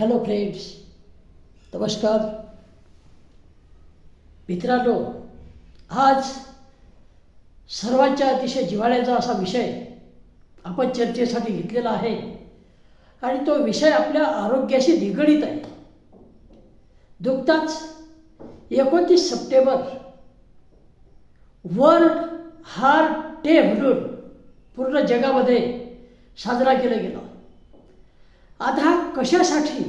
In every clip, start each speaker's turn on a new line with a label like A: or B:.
A: Hello friends नमस्कार मित्रांनो आज सर्वांच्या अतिशय जिव्हाळ्याचा असा विषय आपण चर्चेसाठी घेतलेला आहे आणि तो विषय आपल्या आरोग्याशी निगडीत आहे. दुखताच एकोणतीस सप्टेंबर वर्ल्ड हार्ट डे म्हणून पूर्ण जगामध्ये साजरा केला गेला. आता कशासाठी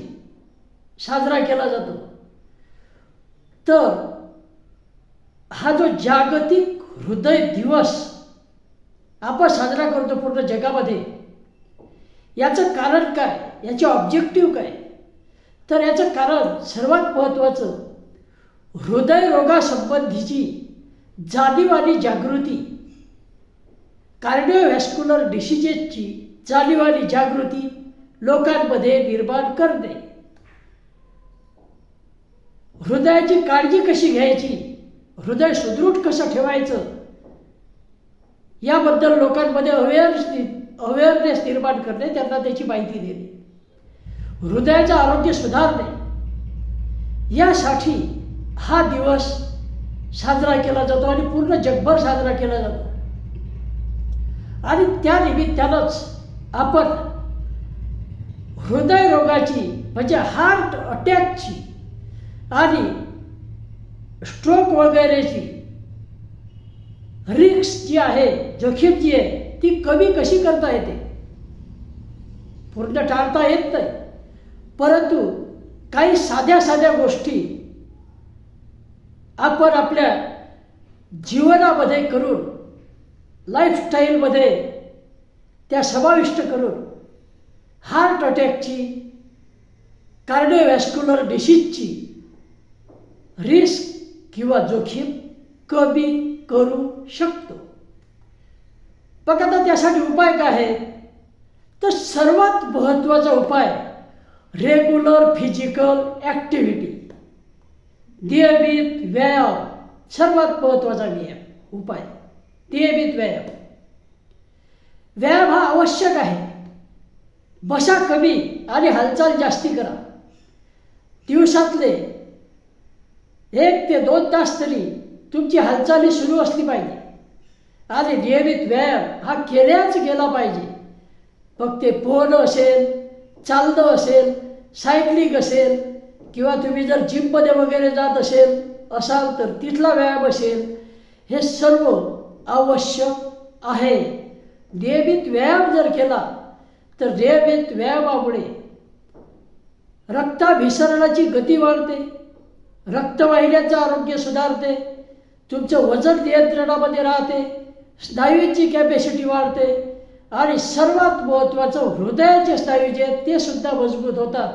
A: साजरा केला जातो? तर हा जो जागतिक हृदय दिवस आपण साजरा करतो पूर्ण जगामध्ये याचं कारण काय? याचे ऑब्जेक्टिव्ह काय? तर याचं कारण सर्वात महत्त्वाचं हृदयरोगासंबंधीची जाणीव आणि जागृती. कार्डिओव्हॅस्क्युलर डिसिजेसची जाणीव आणि जागृती लोकांमध्ये निर्माण करणे. हृदयाची काळजी कशी घ्यायची? हृदय सुदृढ कसं ठेवायचं? याबद्दल लोकांमध्ये अवेअरनेस अवेअरनेस निर्माण करणे त्यांना त्याची माहिती देणे. हृदयाचं आरोग्य सुधारणे. यासाठी हा दिवस साजरा केला जातो आणि पूर्ण जगभर साजरा केला जातो. आणि त्या निमित्तानंच आपण हृदयरोगाची म्हणजे हार्ट अटॅकची आणि स्ट्रोक वगैरेची रिक्स जी आहे जोखीम जी आहे ती कमी कशी करता येते? पूर्ण टाळता येत नाही. परंतु काही साध्या साध्या गोष्टी आपण आपल्या जीवनामध्ये करून लाईफस्टाईलमध्ये त्या समाविष्ट करून हार्ट अटॅकची कार्डिओवॅस्क्युलर डिसीजची रिस्क किंवा जोखीम कमी करू शकतो. बघ आता त्यासाठी उपाय काय आहे तर सर्वात महत्त्वाचा उपाय रेग्युलर फिजिकल ॲक्टिव्हिटी नियमित व्यायाम सर्वात महत्त्वाचा नियम उपाय. नियमित व्यायाम. व्यायाम हा आवश्यक आहे. बसा कमी आणि हालचाल जास्ती करा. दिवसातले एक ते दोन तास तरी तुमची हालचाली सुरू असली पाहिजे. आणि नियमित व्यायाम हा केल्याच गेला पाहिजे. मग ते पोहणं असेल चालणं असेल सायकलिंग असेल किंवा तुम्ही जर जिममध्ये वगैरे जात असेल असाल तर तिथला व्यायाम असेल हे सर्व आवश्यक आहे. नियमित व्यायाम जर केला तर नियमित व्यायामामुळे रक्ताभिसरणाची गती वाढते रक्तवाहिन्याचं आरोग्य सुधारते तुमचं वजन नियंत्रणामध्ये राहते स्नायूची कॅपॅसिटी वाढते आणि सर्वात महत्त्वाचं हृदयाचे स्नायू जे आहेत ते सुद्धा मजबूत होतात.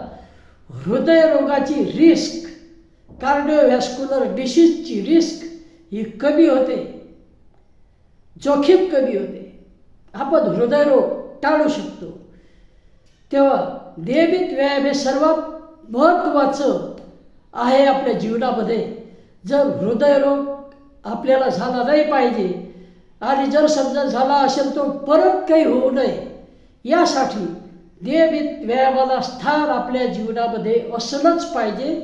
A: हृदयरोगाची रिस्क कार्डिओव्हॅस्क्युलर डिसीजची रिस्क ही कमी होते जोखीम कमी होते. आपण हृदयरोग टाळू शकतो. तेव्हा नियमित व्यायाम हे सर्वात महत्त्वाचं आहे आपल्या जीवनामध्ये. जर हृदयरोग आपल्याला झाला नाही पाहिजे आणि जर समजा झाला असेल तो परत काही होऊ नये यासाठी नियमित व्यायामाला स्थान आपल्या जीवनामध्ये असलंच पाहिजे.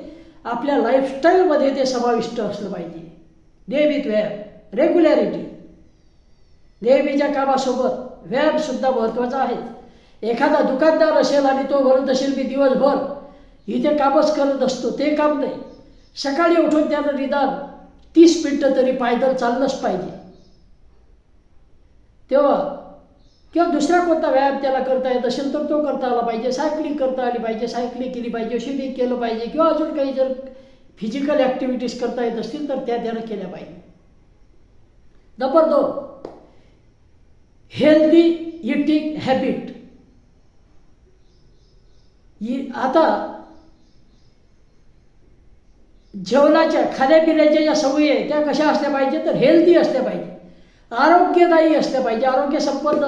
A: आपल्या लाईफस्टाईलमध्ये ते समाविष्ट असलं पाहिजे. नियमित व्यायाम रेग्युलॅरिटी नेहमीच्या कामासोबत व्यायामसुद्धा महत्त्वाचा आहे. एखादा दुकानदार असेल आणि तो भरत असेल मी दिवसभर इथे कामच करत असतो ते काम नाही. सकाळी उठून त्यानं निदान तीस मिनटं तरी पायदल चाललंच पाहिजे. तेव्हा किंवा दुसरा कोणता व्यायाम त्याला करता येत असेल तर तो करता आला पाहिजे. सायकलिंग करता आली पाहिजे सायकलिंग केली पाहिजे स्विमिंग केलं पाहिजे किंवा अजून काही जर फिजिकल ॲक्टिव्हिटीज करता येत असतील तर त्या त्यानं केल्या पाहिजे. नंबर दोन हेल्दी इटिंग हॅबिट आता जेवणाच्या खाण्यापिण्याच्या ज्या सवयी आहेत त्या कशा असल्या पाहिजे तर हेल्दी असल्या पाहिजे. आरोग्यदायी असल्या पाहिजे. आरोग्यसंपन्न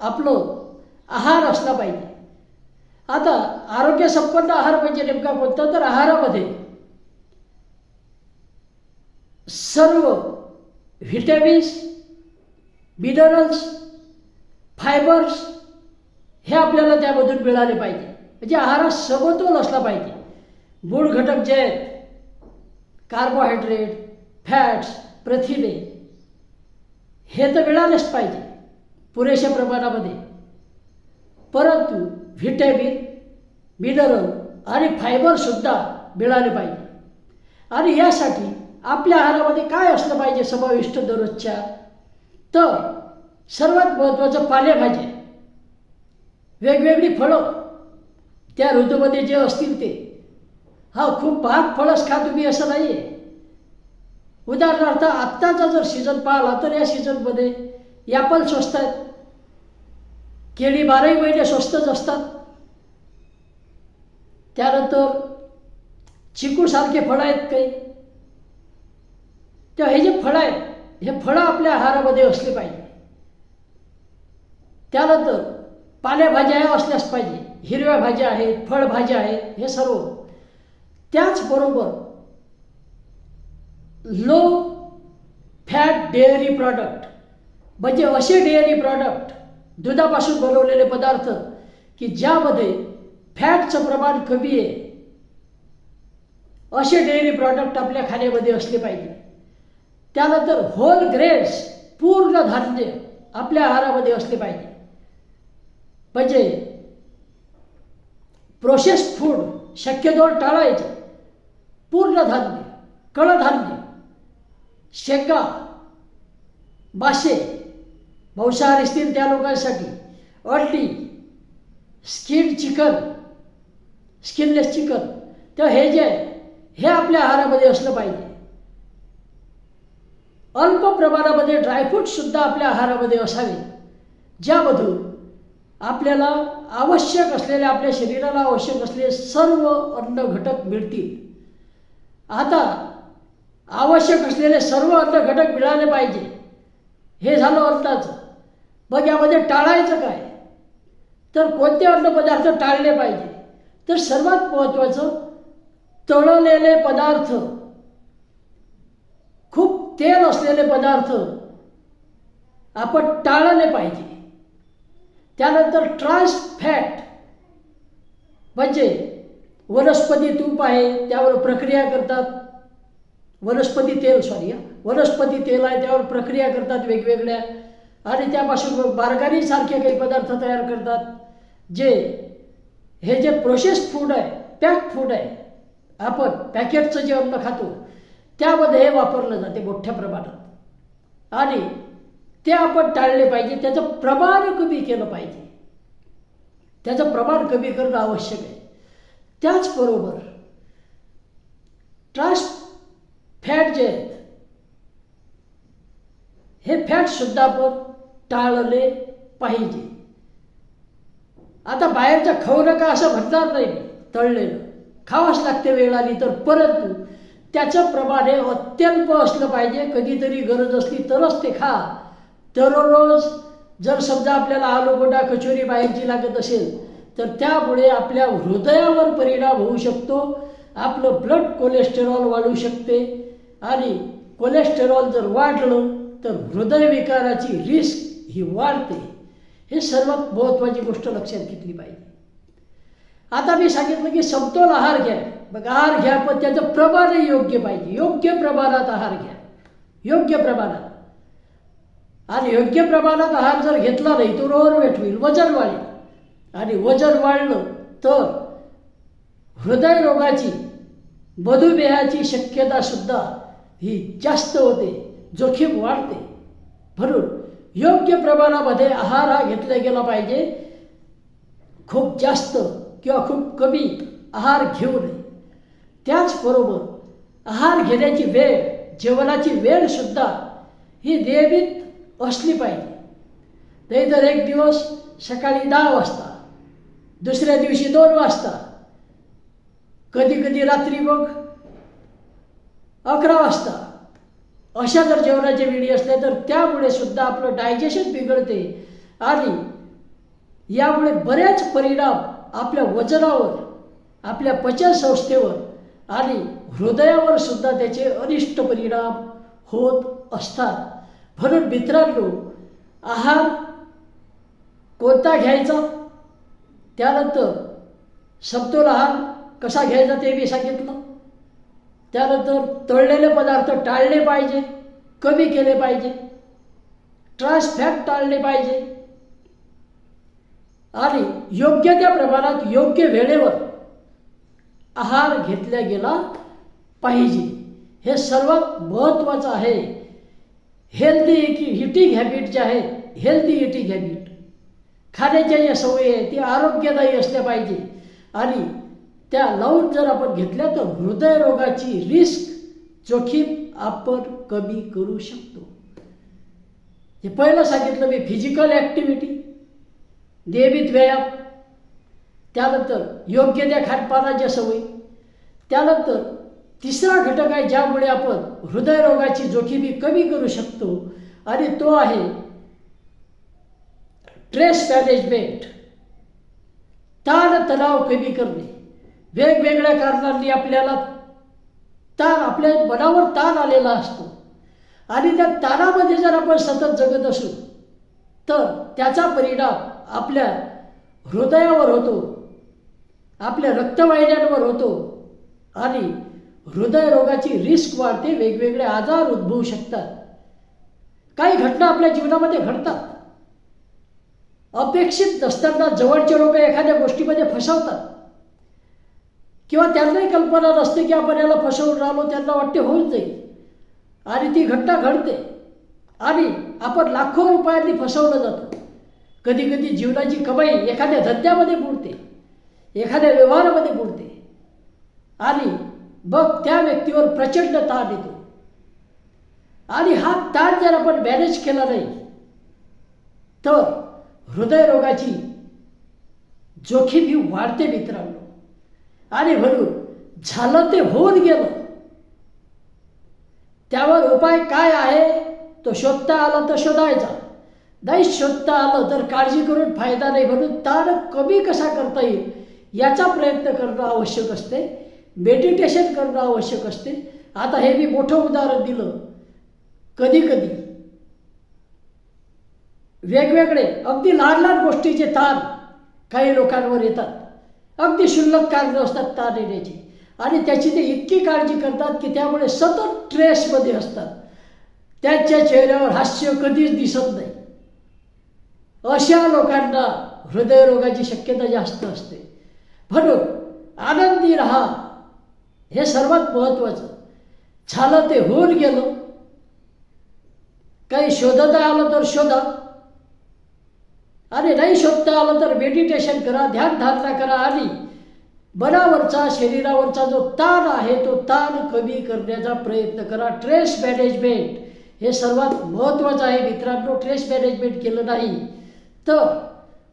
A: आपलं आहार असला पाहिजे. आता आरोग्यसंपन्न आहार म्हणजे नेमका कोणता? तर आहारामध्ये सर्व व्हिटॅमिन्स मिनरल्स फायबर्स हे आपल्याला त्यामधून मिळाले पाहिजे. म्हणजे आहारात समतोल असला पाहिजे. मूळ घटक जे आहेत कार्बोहायड्रेट फॅट्स प्रथिने हे तर मिळालेच पाहिजे पुरेशा प्रमाणामध्ये. परंतु व्हिटॅमिन मिनरल आणि फायबरसुद्धा मिळाले पाहिजे. आणि यासाठी आपल्या आहारामध्ये काय असलं पाहिजे समाविष्ट दररोजच्या? तर सर्वात महत्त्वाचं पालेभाज्या. वेगवेगळी फळं त्या ऋतूमध्ये जे असतील ते. हा खूप भाग फळच खा तुम्ही असं नाही आहे उदाहरणार्थ आत्ताचा जर सीझन पाहिला तर या सीझनमध्ये ॲपल स्वस्त आहेत. केळी बाराही महिने स्वस्तच असतात. त्यानंतर चिकूसारखे फळं आहेत काही. तेव्हा हे जे फळं आहेत हे फळं आपल्या आहारामध्ये असले पाहिजे. त्यानंतर पालेभाज्या असल्याच पाहिजे. हिरव्या भाज्या आहेत फळभाज्या आहेत हे सर्व. त्याचबरोबर लो फॅट डेअरी प्रॉडक्ट म्हणजे असे डेअरी प्रॉडक्ट दुधापासून बनवलेले पदार्थ की ज्यामध्ये फॅटचं प्रमाण कमी आहे असे डेअरी प्रॉडक्ट आपल्या खाण्यामध्ये असले पाहिजे. त्यानंतर होल ग्रेन्स पूर्ण धान्य आपल्या आहारामध्ये असले पाहिजे. म्हणजे प्रोसेस फूड शक्यतो टाळायचे. पूर्ण धान्य कडधान्य शेंगा मासे मांसाहार असतील त्या लोकांसाठी. अंडी स्किन चिकन स्किनलेस चिकन तर हे जे आहे हे आपल्या आहारामध्ये असलं पाहिजे. अल्प प्रमाणामध्ये ड्रायफ्रूटसुद्धा आपल्या आहारामध्ये असावे. ज्यामधून आपल्याला आवश्यक असलेले आपल्या शरीराला आवश्यक असलेले सर्व अन्न घटक मिळतील. आता आवश्यक असलेले सर्व अन्न घटक मिळाले पाहिजे. हे झालं अन्नाचं मग यामध्ये टाळायचं काय? तर कोणते अन्नपदार्थ टाळले पाहिजे? तर सर्वात महत्त्वाचं तळलेले पदार्थ. खूप तेल असलेले पदार्थ आपण टाळले पाहिजे. त्यानंतर ट्रान्स फॅट म्हणजे वनस्पती तूप आहे त्यावर प्रक्रिया करतात. वनस्पती तेल सॉरी वनस्पती तेल आहे त्यावर प्रक्रिया करतात वेगवेगळ्या. आणि त्यापासून बारगारीसारखे काही पदार्थ तयार करतात. जे हे जे प्रोसेस फूड आहे पॅक फूड आहे आपण पॅकेटचं जे अन्न खातो त्यामध्ये हे वापरलं जाते मोठ्या प्रमाणात. आणि ते आपण टाळले पाहिजे त्याचं प्रमाण कमी केलं पाहिजे. त्याचं प्रमाण कमी करणं आवश्यक आहे. त्याचबरोबर ट्रान्स फॅट जे आहेत हे फॅटसुद्धा आपण टाळले पाहिजे. आता बाहेरचं खाऊ नका असं म्हणणार नाही तळलेलं. खावंच लागते वेळ आली तर परंतु त्याचं प्रमाण हे अत्यल्प असलं पाहिजे. कधीतरी गरज असली तरच ते खा. दररोज जर समजा आपल्याला आलू गोटा कचोरी बाहेरची लागत असेल तर त्यामुळे आपल्या हृदयावर परिणाम होऊ शकतो. आपलं ब्लड कोलेस्टेरॉल वाढू शकते आणि कोलेस्टेरॉल जर वाढलं तर हृदयविकाराची रिस्क ही वाढते. हे सर्वात महत्त्वाची गोष्ट लक्षात घेतली पाहिजे. आता मी सांगितलं की समतोल आहार घ्या. मग आहार घ्या पण त्याचं प्रमाणही योग्य पाहिजे. योग्य प्रमाणात आहार घ्या. योग्य प्रमाणात. आणि योग्य प्रमाणात आहार जर घेतला नाही तो रोवर होईल वजन वाढेल. आणि वजन वाढलं तर हृदयरोगाची मधुमेहाची शक्यतासुद्धा ही जास्त होते जोखीम वाढते. म्हणून योग्य प्रमाणामध्ये आहार हा घेतला गेला पाहिजे. खूप जास्त किंवा खूप कमी आहार घेऊ नये. त्याचबरोबर आहार घेण्याची वेळ जेवणाची वेळसुद्धा ही नियमित असली पाहिजे. नाहीतर एक दिवस सकाळी दहा वाजता दुसऱ्या दिवशी दोन वाजता कधी कधी रात्री मग अकरा वाजता अशा जर जेवणाच्या वेळी असल्या तर त्यामुळे सुद्धा आपलं डायजेशन बिघडते आणि यामुळे बरेच परिणाम आपल्या वजनावर आपल्या पचनसंस्थेवर आणि हृदयावर सुद्धा त्याचे अनिष्ट परिणाम होत असतात. म्हणून मित्रांनो आहार कोणता घ्यायचा? त्यानंतर समतोल आहार कसा घ्यायचा ते मी सांगितलं. त्यानंतर तळलेले पदार्थ टाळले पाहिजे कमी केले पाहिजे ट्रान्स फॅट टाळले पाहिजे. आणि योग्य त्या प्रमाणात योग्य वेळेवर आहार घेतला गेला पाहिजे. हे सर्वात महत्त्वाचं आहे. हेल्दी इटिंग हॅबिट जे आहे हेल्दी इटिंग हॅबिट खाण्याच्या ज्या सवयी आहे ती आरोग्यदायी असल्या पाहिजे. आणि त्या लावून जर आपण घेतल्या तर हृदयरोगाची रिस्क जोखीम आपण कमी करू शकतो. हे पहिलं सांगितलं मी फिजिकल ॲक्टिव्हिटी नियमित व्यायाम त्यानंतर योग्य त्या खानपानाच्या सवयी त्यानंतर तिसरा घटक आहे ज्यामुळे आपण हृदयरोगाची जोखीमी कमी करू शकतो आणि तो आहे स्ट्रेस मॅनेजमेंट ताण तणाव कमी करणे. वेगवेगळ्या कारणांनी आपल्याला ताण आपल्या मनावर ताण आलेला असतो. आणि त्या ताणामध्ये जर आपण सतत जगत असू तर त्याचा परिणाम आपल्या हृदयावर होतो आपल्या रक्तवाहिन्यांवर होतो आणि हृदयरोगाची रिस्क वाढते वेगवेगळे आजार उद्भवू शकतात. काही घटना आपल्या जीवनामध्ये घडतात. अपेक्षित नसताना जवळचे लोक एखाद्या गोष्टीमध्ये फसवतात. किंवा त्यांनाही कल्पना नसते की आपण याला फसवून राहिलो त्यांना वाटते होऊन जाईल. आणि ती घटना घडते. आणि आपण लाखो रुपयांनी फसवलं जातो. कधी कधी जीवनाची कमाई एखाद्या धंद्यामध्ये बुडते. एखाद्या व्यवहारामध्ये बुडते. आणि मग त्या व्यक्तीवर प्रचंड ताण येतो. आणि हा ताण जर आपण मॅनेज केला नाही तर हृदयरोगाची जोखीम ही वाढते मित्रांनो. आणि म्हणून झालं ते होऊन गेलं. त्यावर उपाय काय आहे? तो शोधता आला तर शोधायचा. नाही शोधता आलं तर काळजी करून फायदा नाही म्हणून ताण कमी कसा करता येईल याचा प्रयत्न करणं आवश्यक असते. मेडिटेशन करणं आवश्यक असते. आता हे मी मोठं उदाहरण दिलं. कधी कधी वेगवेगळे अगदी लहान लहान गोष्टीचे ताण काही लोकांवर येतात. अगदी क्षुल्लक कारणं असतात ताण येण्याची. आणि त्याची ते इतकी काळजी करतात की त्यामुळे सतत ट्रेसमध्ये असतात. त्यांच्या चेहऱ्यावर हास्य कधीच दिसत नाही. अशा लोकांना हृदयरोगाची शक्यता जास्त असते. म्हणून आनंदी राहा. हे सर्वात महत्त्वाचं झालं ते होऊन गेलं. काही शोधता आलं तर शोधा. आणि नाही शोधता आलं तर मेडिटेशन करा ध्यानधारणा करा आणि मनावरचा शरीरावरचा जो ताण आहे तो ताण कमी करण्याचा प्रयत्न करा. ट्रेस मॅनेजमेंट हे सर्वात महत्त्वाचं आहे मित्रांनो. ट्रेस मॅनेजमेंट केलं नाही तर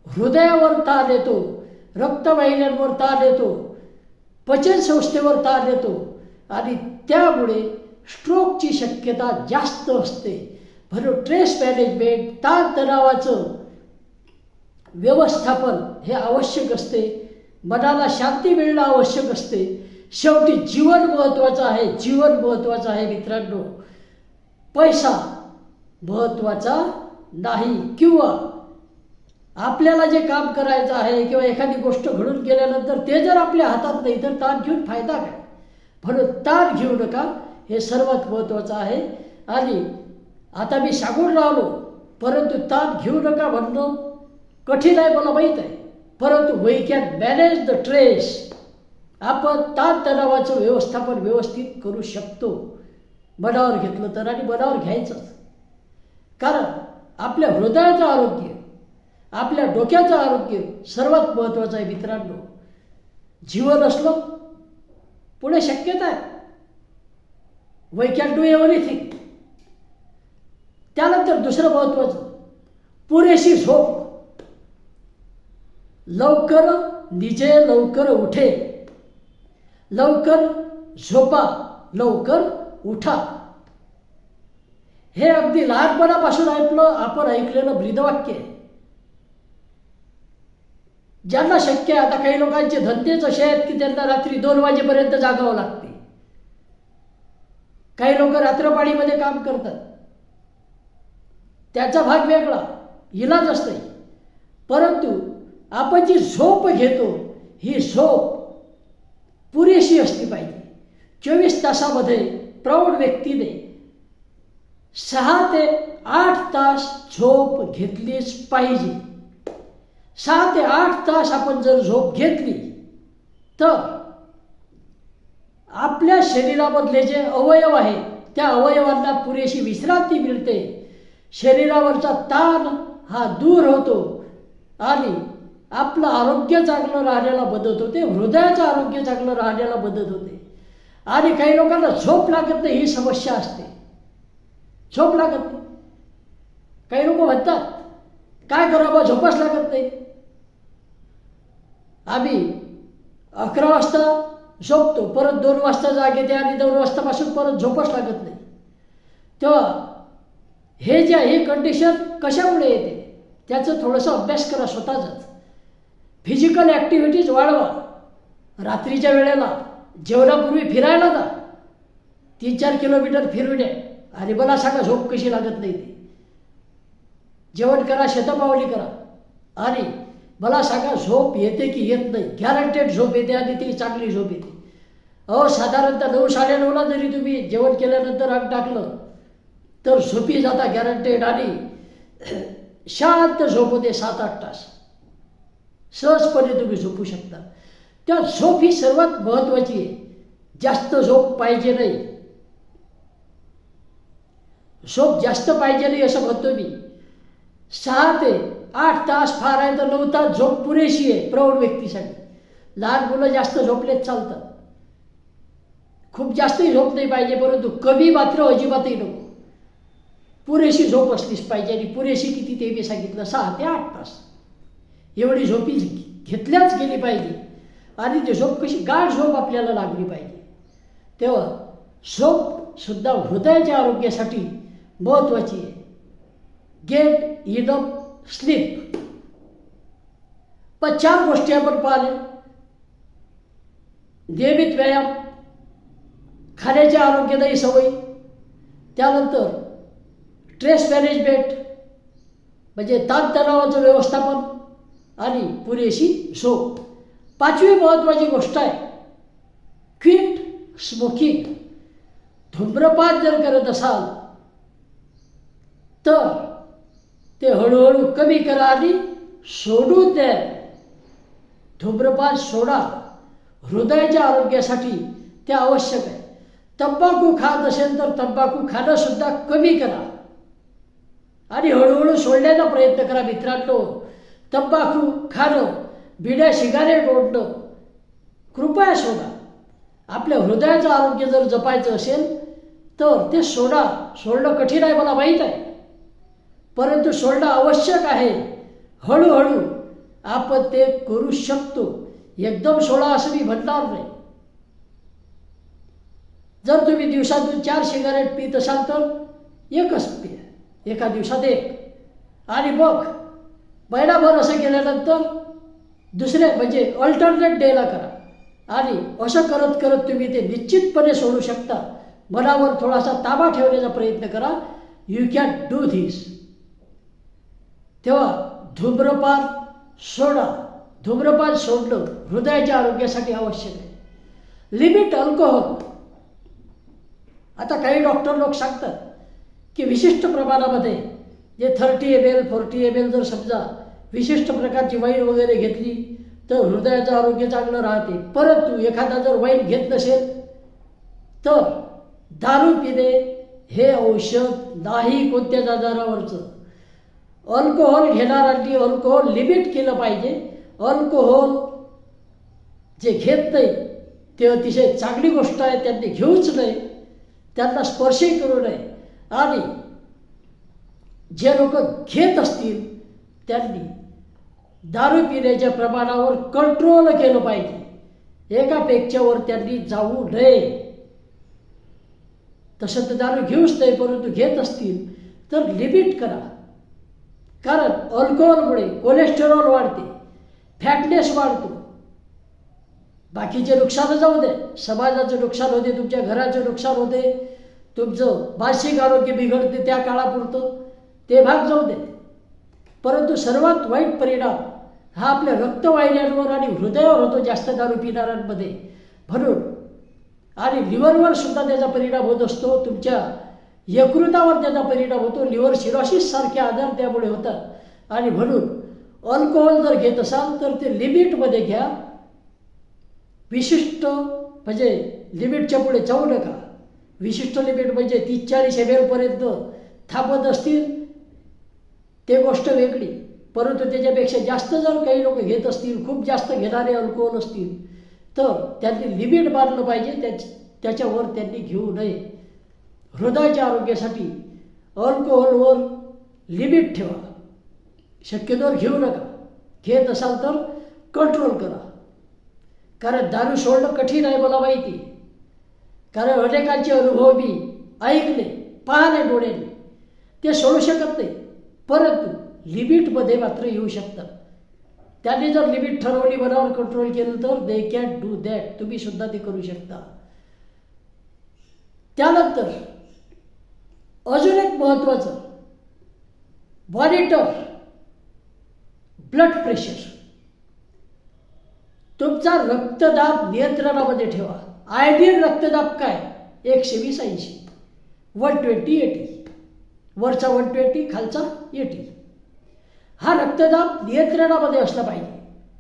A: हृदयावर ताण येतो रक्तवाहिन्यांवर ताण येतो पचनसंस्थेवर ताण येतो आणि त्यामुळे स्ट्रोकची शक्यता जास्त असते. म्हणून ट्रेस मॅनेजमेंट ताणतणावाचं व्यवस्थापन हे आवश्यक असते. मनाला शांती मिळणं आवश्यक असते. शेवटी जीवन महत्त्वाचं आहे. जीवन महत्त्वाचं आहे मित्रांनो. पैसा महत्त्वाचा नाही किंवा आपल्याला जे काम करायचं आहे किंवा एखादी गोष्ट घडून गेल्यानंतर ते जर आपल्या हातात नाही तर ताण घेऊन फायदा काय? म्हणून ताण घेऊ नका. हे सर्वात महत्त्वाचं आहे. आणि आता मी सांगून राहिलो परंतु ताण घेऊ नका म्हणणं कठीण आहे मला माहीत आहे. परंतु we can manage the stress आपण ताणतणावाचं व्यवस्थापन व्यवस्थित करू शकतो. मनावर घेतलं तर आणि मनावर घ्यायचंच. कारण आपल्या हृदयाचं आरोग्य आपल्या डोक्याचं आरोग्य सर्वात महत्त्वाचं आहे मित्रांनो. जीवन असलो पुढे शक्यता आहे. वी कॅन डू एव्हरीथिंग त्यानंतर दुसरं महत्त्वाचं पुरेशी झोप. लवकर निजे लवकर उठे. लवकर झोपा लवकर उठा. हे अगदी लहानपणापासून ऐकलं आपण ऐकलेलं ब्रीदवाक्य आहे. ज्यांना शक्य आहे आता काही लोकांचे धंदेच असे आहेत की त्यांना रात्री दोन वाजेपर्यंत जागावं लागते. काही लोक रात्रपाळीमध्ये काम करतात. त्याचा भाग वेगळा इलाज असते परंतु आपण जी झोप घेतो ही झोप पुरेशी असली पाहिजे. चोवीस तासामध्ये प्रौढ व्यक्तीने सहा ते आठ तास झोप घेतलीच पाहिजे. सहा ते आठ तास आपण जर झोप घेतली तर आपल्या शरीरामधले जे अवयव आहेत त्या अवयवांना पुरेशी विश्रांती मिळते. शरीरावरचा ताण हा दूर होतो आणि आपलं आरोग्य चांगलं राहण्याला मदत होते हृदयाचं आरोग्य चांगलं राहण्याला मदत होते. आणि काही लोकांना झोप लागत नाही ही समस्या असते. झोप लागत नाही. काही लोक म्हणतात काय करावं? झोपच लागत नाही. आम्ही अकरा वाजता झोपतो. परत दोन वाजता जाग येते आणि दोन वाजतापासून परत झोपच लागत नाही. तेव्हा हे जे आहे कंडिशन कशामुळे येते? त्याचं थोडंसं अभ्यास करा स्वतःचाच. फिजिकल ॲक्टिव्हिटीज वाढवा. रात्रीच्या वेळेला जेवणापूर्वी फिरायला जा. तीन चार किलोमीटर फिरून द्या आणि मला सांगा झोप कशी लागत नाही ती? जेवण करा शतपावली करा. आणि मला सांगा झोप येते की येत नाही? गॅरंटेड झोप येते आणि ती चांगली झोप येते. अहो साधारणतः नऊ साडेनऊला जरी तुम्ही जेवण केल्यानंतर अंग टाकलं तर झोपी जाता गॅरंटेड आणि शांत झोप होते सात आठ तास. सहजपणे तुम्ही झोपू शकता. त्या झोप ही सर्वात महत्त्वाची आहे. जास्त झोप पाहिजे नाही. झोप जास्त पाहिजे नाही असं म्हणतो मी. सहा ते आठ तास फार आहे तर नऊ तास झोप पुरेशी आहे प्रौढ व्यक्तीसाठी. लहान मुलं जास्त झोपलेत चालतात. खूप जास्तही झोप नाही पाहिजे परंतु कमी मात्र अजिबातही नको. पुरेशी झोप असलीच पाहिजे आणि पुरेशी किती ते मी सांगितलं सहा ते आठ तास. एवढी झोपी घेतल्याच गेली पाहिजे. आणि ती झोप कशी गाढ झोप आपल्याला लागली पाहिजे. तेव्हा झोप सुद्धा हृदयाच्या आरोग्यासाठी महत्त्वाची आहे. Get enough sleep. पण चार गोष्टी आपण पाहिले नियमित व्यायाम खाण्याच्या आरोग्यदायी सवयी. त्यानंतर स्ट्रेस मॅनेजमेंट म्हणजे ताणतणावाचं व्यवस्थापन आणि पुरेशी झोप. पाचवी महत्त्वाची गोष्ट आहे क्विट स्मोकिंग धूम्रपान जर करत असाल तर ते हळूहळू कमी करा आणि सोडून द्या. धूम्रपान सोडा. हृदयाच्या आरोग्यासाठी ते आवश्यक आहे. तंबाखू खात असेल तर तंबाखू खाणंसुद्धा कमी करा. आणि हळूहळू सोडण्याचा प्रयत्न करा मित्रांनो. तंबाखू खाणं बिड्या शिगारेट ओढणं कृपया सोडा. आपल्या हृदयाचं आरोग्य जर जपायचं असेल तर ते सोडा. सोडणं कठीण आहे मला माहीत आहे. परंतु सोडणं आवश्यक आहे. हळूहळू आपण ते करू शकतो. एकदम सोडा असं मी म्हणणार नाही. जर तुम्ही दिवसातून चार सिगारेट पित असाल तर एकच पिया एका दिवसात एक. आणि मग महिनाभर असं केल्यानंतर दुसरे म्हणजे अल्टरनेट डेला करा. आणि असं करत करत तुम्ही ते निश्चितपणे सोडू शकता. मनावर थोडासा ताबा ठेवण्याचा प्रयत्न करा. यू कॅन डू धिस तेव्हा धूम्रपान सोडा. धूम्रपान सोडणं हृदयाच्या आरोग्यासाठी आवश्यक आहे. लिमिट अल्कोहोल आता काही डॉक्टर लोक सांगतात की विशिष्ट प्रमाणामध्ये जे thirty M L forty M L जर समजा विशिष्ट प्रकारची वाईन वगैरे घेतली तर हृदयाचं आरोग्य चांगलं राहते. परंतु एखादा जर वाईन घेत नसेल तर दारू पिणे हे औषध नाही कोणत्याच आजारावरचं. अल्कोहोल घेणाऱ्यांनी अल्कोहोल लिमिट केलं पाहिजे. अल्कोहोल जे घेत नाही ते अतिशय चांगली गोष्ट आहे त्यांनी घेऊच नये त्यांना स्पर्शही करू नये. आणि जे लोक घेत असतील त्यांनी दारू पिण्याच्या प्रमाणावर कंट्रोल केलं पाहिजे. एका पेक्षावर त्यांनी जाऊ नये. तसं तर दारू घेऊच नाही परंतु घेत असतील तर लिमिट करा. कारण अल्कोहोलमुळे कोलेस्टेरॉल वाढते फॅटनेस वाढतो. बाकीचे नुकसान जाऊ दे. समाजाचं नुकसान होते तुमच्या घराचं नुकसान होते तुमचं मानसिक आरोग्य बिघडते त्या काळापुरतं ते भाग जाऊ दे. परंतु सर्वात वाईट परिणाम हा आपल्या रक्तवाहिन्यांवर आणि हृदयावर होतो जास्त दारू पिणाऱ्यांमध्ये. म्हणून आणि लिव्हरवर सुद्धा त्याचा परिणाम होत असतो. तुमच्या यकृतावर त्याचा परिणाम होतो. लिव्हर शिरोसिस सारखे आजार त्यामुळे होतात. आणि म्हणून अल्कोहोल जर घेत असाल तर ते लिमिटमध्ये घ्या. विशिष्ट म्हणजे लिमिटच्या पुढे जाऊ नका. विशिष्ट लिमिट म्हणजे तीस चाळीस एम एलपर्यंत थांबत असतील ते गोष्ट वेगळी. परंतु त्याच्यापेक्षा जास्त जर काही लोक घेत असतील खूप जास्त घेणारे अल्कोहोल असतील तर त्यांनी लिमिट मारलं पाहिजे. त्याच त्याच्यावर त्यांनी घेऊ नये. हृदयाच्या आरोग्यासाठी अल्कोहोलवर लिमिट ठेवा. शक्यतोवर घेऊ नका. घेत असाल तर कंट्रोल करा. कारण दारू सोडणं कठीण आहे मला माहिती. आहे. कारण अनेकांचे अनुभव मी ऐकले पाहले डोळ्याने. ते सोडू शकत नाही. परंतु लिमिटमध्ये मात्र येऊ शकतात. त्याने जर लिमिट ठरवली मनावर कंट्रोल केलं तर दे कॅन डू दॅट तुम्ही सुद्धा ते करू शकता. त्यानंतर अजून एक महत्त्वाचं. मॉनिटर ब्लड प्रेशर तुमचा रक्तदाब नियंत्रणामध्ये ठेवा. आयडियल रक्तदाब काय? एकशे वीस ऐंशी. वन ट्वेंटी एटी वरचा वन ट्वेंटी खालचा एटी हा रक्तदाब नियंत्रणामध्ये असला पाहिजे.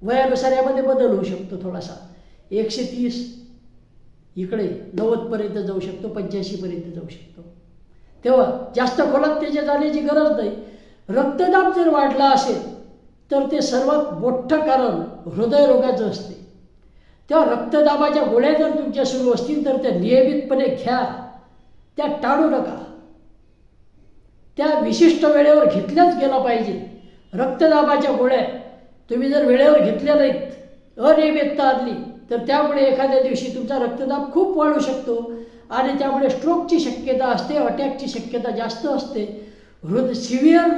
A: वयानुसार यामध्ये बदल होऊ शकतो थोडासा. एकशे तीस. इकडे नव्वदपर्यंत जाऊ शकतो पंच्याऐंशीपर्यंत जाऊ शकतो. तेव्हा जास्त खोलात त्याच्या जाण्याची गरज नाही. रक्तदाब जर वाढला असेल तर ते सर्वात मोठं कारण हृदयरोगाचं असते. तेव्हा रक्तदाबाच्या गोळ्या जर तुमच्या सुरू असतील तर त्या नियमितपणे घ्या. त्या टाळू नका. त्या विशिष्ट वेळेवर घेतल्याच गेला पाहिजे. रक्तदाबाच्या गोळ्या तुम्ही जर वेळेवर घेतल्या नाहीत अनियमितता आणली तर त्यामुळे एखाद्या दिवशी तुमचा रक्तदाब खूप वाढू शकतो. आणि त्यामुळे स्ट्रोकची शक्यता असते अटॅकची शक्यता जास्त असते. हृद सिव्हिअर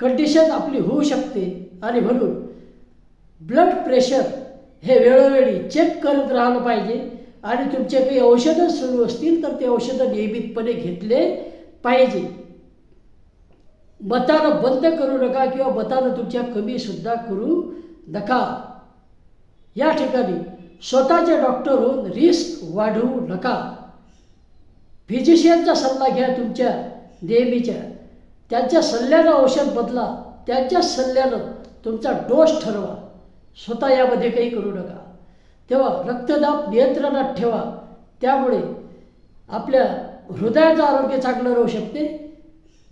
A: कंडिशन आपली होऊ शकते. आणि म्हणून ब्लड प्रेशर हे वेळोवेळी चेक करत राहिलं पाहिजे. आणि तुमचे काही औषधं सुरू असतील तर ते औषधं नियमितपणे घेतले पाहिजे. मतानं बंद करू नका किंवा मतानं तुमच्या कमीसुद्धा करू नका. या ठिकाणी स्वतःचे डॉक्टर होऊन रिस्क वाढवू नका. फिजिशियनचा सल्ला घ्या तुमच्या नेहमीच्या. त्यांच्या सल्ल्यानं औषध बदला. त्यांच्या सल्ल्यानं तुमचा डोस ठरवा. स्वतः यामध्ये काही करू नका. तेव्हा रक्तदाब नियंत्रणात ठेवा. त्यामुळे आपल्या हृदयाचं आरोग्य चांगलं राहू शकते.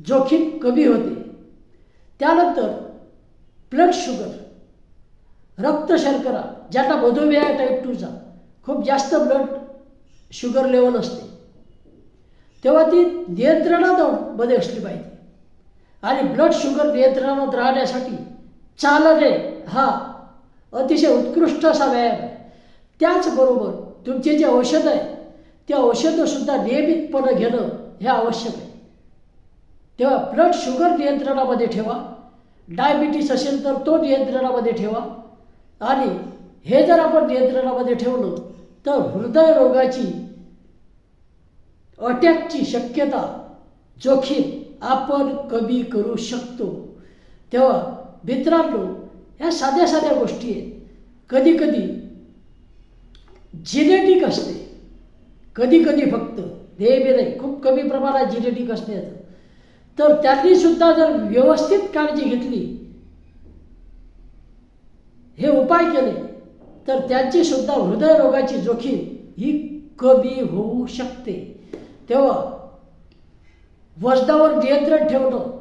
A: जोखीम कमी होते. त्यानंतर ब्लड शुगर रक्त शर्करा ज्यांना मधुमेह आहे टाईप टूचा खूप जास्त ब्लड शुगर लेवल असते. तेव्हा ती नियंत्रणात मध्ये असली पाहिजे. आणि ब्लड शुगर नियंत्रणात राहण्यासाठी चालणे हा अतिशय उत्कृष्ट असा व्यायाम आहे. त्याचबरोबर तुमचे जे औषध आहे ते औषधंसुद्धा नियमितपणे घेणं हे आवश्यक आहे. तेव्हा ब्लड शुगर नियंत्रणामध्ये ठेवा. डायबिटीस असेल तर तो नियंत्रणामध्ये ठेवा. आणि हे जर आपण नियंत्रणामध्ये ठेवलं तर हृदयरोगाची अटॅकची शक्यता जोखीम आपण कमी करू शकतो. तेव्हा मित्रांनो ह्या साध्या साध्या गोष्टी आहेत. कधी कधी जिनेटिक असते. कधी कधी फक्त नेहमी नाही खूप कमी प्रमाणात जिनेटिक असते. तर त्यांनी सुद्धा जर व्यवस्थित काळजी घेतली हे उपाय केले तर त्यांची सुद्धा हृदयरोगाची जोखीम ही कमी होऊ शकते. तेव्हा वजनावर नियंत्रण ठेवणं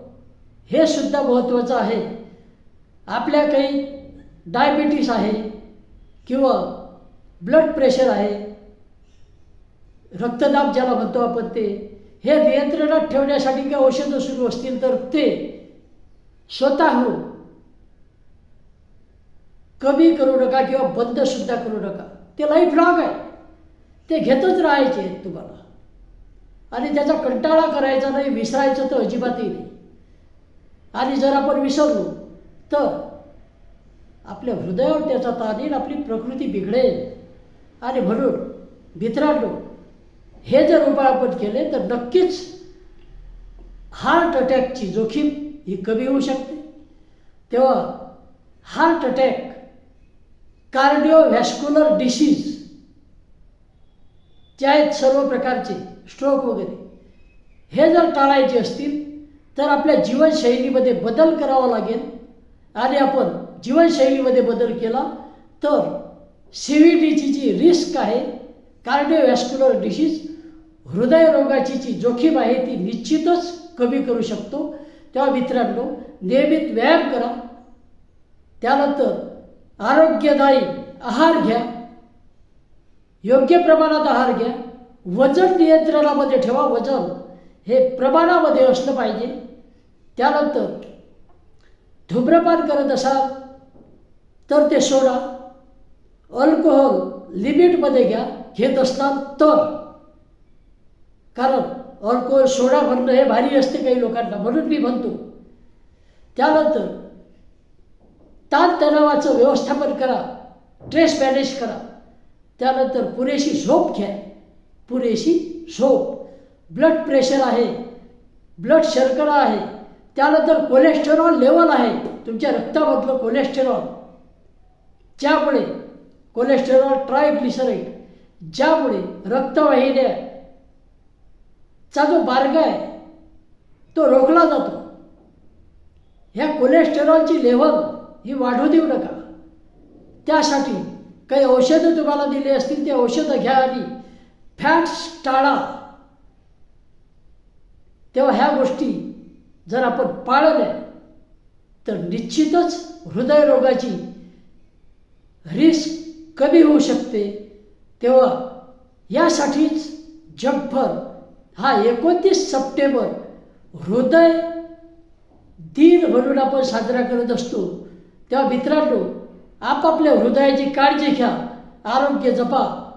A: हे सुद्धा महत्त्वाचं आहे. आपल्या काही डायबिटीस आहे किंवा ब्लड प्रेशर आहे रक्तदाब ज्याला म्हणतो आपण ते हे नियंत्रणात ठेवण्यासाठी काही औषधं सुरू असतील तर ते स्वतःहून कमी करू नका किंवा बंदसुद्धा करू नका. ते लाईफ लॉंग आहे. ते घेतच राहायचे तुम्हाला. आणि त्याचा कंटाळा करायचा नाही विसरायचं तर अजिबातही नाही. आणि जर आपण विसरलो तर आपल्या हृदयावर त्याचा ताण येईल आपली प्रकृती बिघडेल. आणि म्हणून मित्रांनो हे जर उपाय आपण केले तर नक्कीच हार्ट अटॅकची जोखीम ही कमी होऊ शकते. तेव्हा हार्ट अटॅक कार्डिओव्हॅस्क्युलर डिसीज जे आहेत सर्व प्रकारचे स्ट्रोक वगैरे. हे जर टाळायचे असतील तर आपल्या जीवनशैलीमध्ये बदल करावा लागेल. आणि आपण जीवनशैलीमध्ये बदल केला तर सी व्ही डीची जी रिस्क आहे कार्डिओव्हॅस्क्युलर डिसीज हृदयरोगाची जी जोखीम आहे ती निश्चितच कमी करू शकतो. तेव्हा मित्रांनो नियमित व्यायाम करा. त्यानंतर आरोग्यदायी आहार घ्या. योग्य प्रमाणात आहार घ्या. वजन नियंत्रणामध्ये ठेवा. वजन हे प्रमाणामध्ये असलं पाहिजे. त्यानंतर धूम्रपान करत असाल तर ते सोडा. अल्कोहोल लिमिटमध्ये घ्या. घेत असतात तर. कारण अल्कोहोल सोडा भरणं हे भारी असते काही लोकांना. म्हणून मी म्हणतो. त्यानंतर ताणतणावाचं व्यवस्थापन करा स्ट्रेस मॅनेज करा. त्यानंतर पुरेशी झोप घ्या. पुरेशी झोप. ब्लड प्रेशर आहे. ब्लड शर्करा आहे. त्यानंतर कोलेस्टेरॉल लेवल आहे. तुमच्या रक्तामधलं कोलेस्टेरॉल ज्यामुळे कोलेस्टेरॉल ट्रायग्लिसराईड ज्यामुळे रक्तवाहिन्या चा जो मार्ग आहे तो रोखला जातो. ह्या कोलेस्टेरॉलची लेवल ही वाढू देऊ नका. त्यासाठी काही औषधं तुम्हाला दिली असतील ते औषधं घ्या आणि फॅट्स टाळा. तेव्हा ह्या गोष्टी जर आपण पाळल्या तर निश्चितच हृदयरोगाची रिस्क कमी होऊ शकते. तेव्हा यासाठीच जगभर हा एकोणतीस सप्टेंबर हृदय दिन म्हणून आपण साजरा करत असतो. तेव्हा मित्रांनो आपापल्या हृदयाची काळजी घ्या. आरोग्य जपा.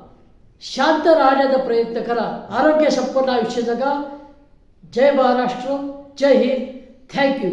A: शांत राहण्याचा प्रयत्न करा. आरोग्य संपन्न आयुष्य जगा. जय महाराष्ट्र. जय हिंद. Thank you